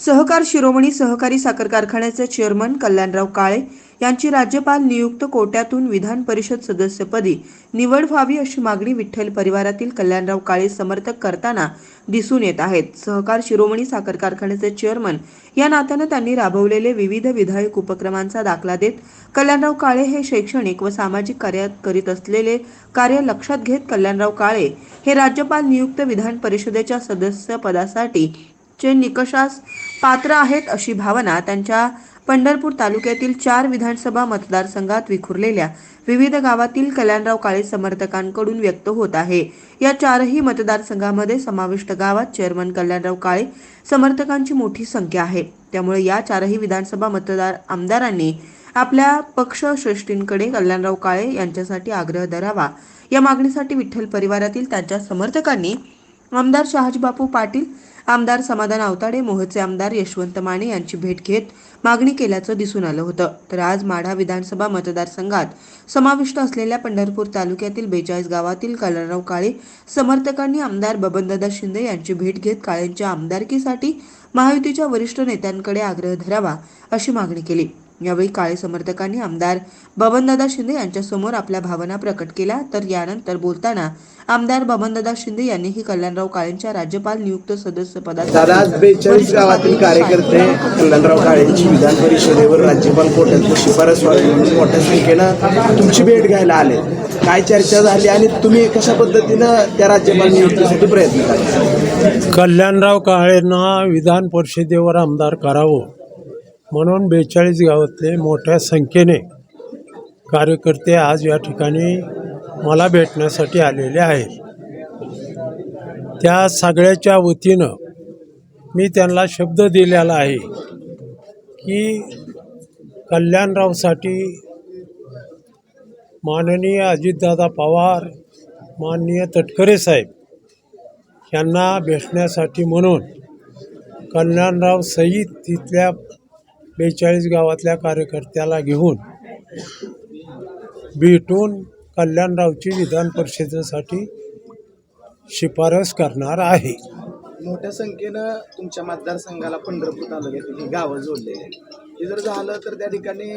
सहकार शिरोमणी सहकारी साखर कारखान्याचे चेअरमन कल्याणराव काळे यांची राज्यपाल नियुक्त कोट्यातून विधान परिषद सदस्यपदी निवड व्हावी अशी मागणी विठ्ठल परिवारातील कल्याणराव काळे समर्थक करताना दिसून येत आहेत. सहकार शिरोमणी साखर कारखान्याचे चेअरमन या नात्यानं त्यांनी राबवलेले विविध विधायक उपक्रमांचा दाखला देत कल्याणराव काळे हे शैक्षणिक व सामाजिक कार्यात करीत असलेले कार्य लक्षात घेत कल्याणराव काळे हे राज्यपाल नियुक्त विधान परिषदेच्या सदस्यपदासाठी चे निकषास पात्र आहेत अशी भावना त्यांच्या पंढरपूर तालुक्यातील चार विधानसभा मतदारसंघात विखुरलेल्या विविध गावातील कल्याणराव काळे समर्थकांकडून व्यक्त होत आहे. या चारही मतदारसंघामध्ये समाविष्ट गावात चेअरमन कल्याणराव काळे समर्थकांची मोठी संख्या आहे. त्यामुळे या चारही विधानसभा मतदार आमदारांनी आपल्या पक्षश्रेष्ठींकडे कल्याणराव काळे यांच्यासाठी आग्रह धरावा. या मागणीसाठी विठ्ठल परिवारातील त्यांच्या समर्थकांनी आमदार शहाजीबापू पाटील आमदार समाधान आवताडे मोहचे आमदार यशवंत माने यांची भेट घेत मागणी केल्याचं दिसून आलं होतं. तर आज माढा विधानसभा मतदारसंघात समाविष्ट असलेल्या पंढरपूर तालुक्यातील बेचाळीस गावातील कलराव काळे समर्थकांनी आमदार बबनदादा शिंदे यांची भेट घेत काळेंच्या आमदारकीसाठी महायुतीच्या वरिष्ठ नेत्यांकडे आग्रह धरावा अशी मागणी केली. यावेळी काळे समर्थकांनी आमदार बबनदादा शिंदे यांच्यासमोर आपल्या भावना प्रकट केल्या. तर यानंतर बोलताना आमदार बबनदादा शिंदे यांनीही कल्याणराव काळेंच्या राज्यपाल नियुक्त सदस्यपदाचा दादा आज बेचाळीस गावातील कार्यकर्ते कल्याणराव काळेंची विधान परिषदेवर राज्यपाल कोट्यात शिफारस व्हावी म्हणून मोठ्या संख्येनं तुमची भेट घ्यायला आले. काय चर्चा झाली आणि तुम्ही कशा पद्धतीनं त्या राज्यपाल नियुक्तीसाठी प्रयत्न करा कल्याणराव काळेंना विधान परिषदेवर आमदार करावं. म्हणून बेचाळीस गावातले मोठ्या संख्येने कार्यकर्ते आज या ठिकाणी मला भेटण्यासाठी आलेले आहेत. त्या सगळ्याच्या वतीनं मी त्यांना शब्द दिलेला आहे की कल्याणरावसाठी माननीय अजितदादा पवार माननीय तटकरे साहेब यांना भेटण्यासाठी म्हणून कल्याणराव सहित तिथल्या बेचाळीस गावातल्या कार्यकर्त्याला घेऊन भेटून कल्याणरावची विधान परिषदेसाठी शिफारस करणार आहे. मोठ्या संख्येनं तुमच्या मतदारसंघाला पंढरपूर तालुक्यातील ही गावं जोडलेली आहेत. हे जर झालं तर त्या ठिकाणी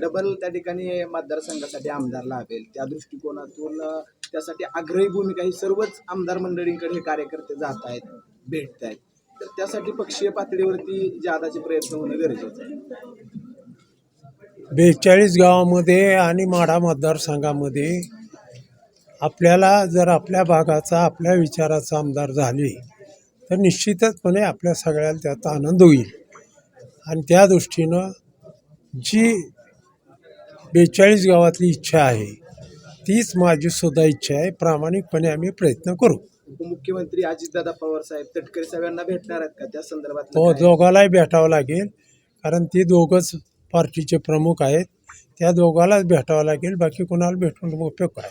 डबल त्या ठिकाणी मतदारसंघासाठी आमदार लाभेल. त्या दृष्टिकोनातून त्यासाठी आग्रही भूमिका ही सर्वच आमदार मंडळींकडे हे कार्यकर्ते जात आहेत भेटत आहेत तर त्यासाठी पक्षीय पातळीवरती जादाचे प्रयत्न होणं गरजेचं आहे. बेचाळीस गावामध्ये आणि माढा मतदारसंघामध्ये आपल्याला जर आपल्या भागाचा आपल्या विचाराचा आमदार झाले तर निश्चितचपणे आपल्या सगळ्याला त्याचा आनंद होईल. आणि त्या दृष्टीनं जी बेचाळीस गावातली इच्छा आहे तीच माझी सुद्धा इच्छा आहे. प्रामाणिकपणे आम्ही प्रयत्न करू. उपमुख्यमंत्री अजितदादा पवार साहेब तटकरे साहेबांना भेटणार आहेत का? त्या संदर्भात तो दोघालाही भेटावं लागेल. कारण ती दोघंच पार्टीचे प्रमुख आहेत. त्या दोघालाच भेटावं लागेल. बाकी कोणाला भेटून उपयोग काय?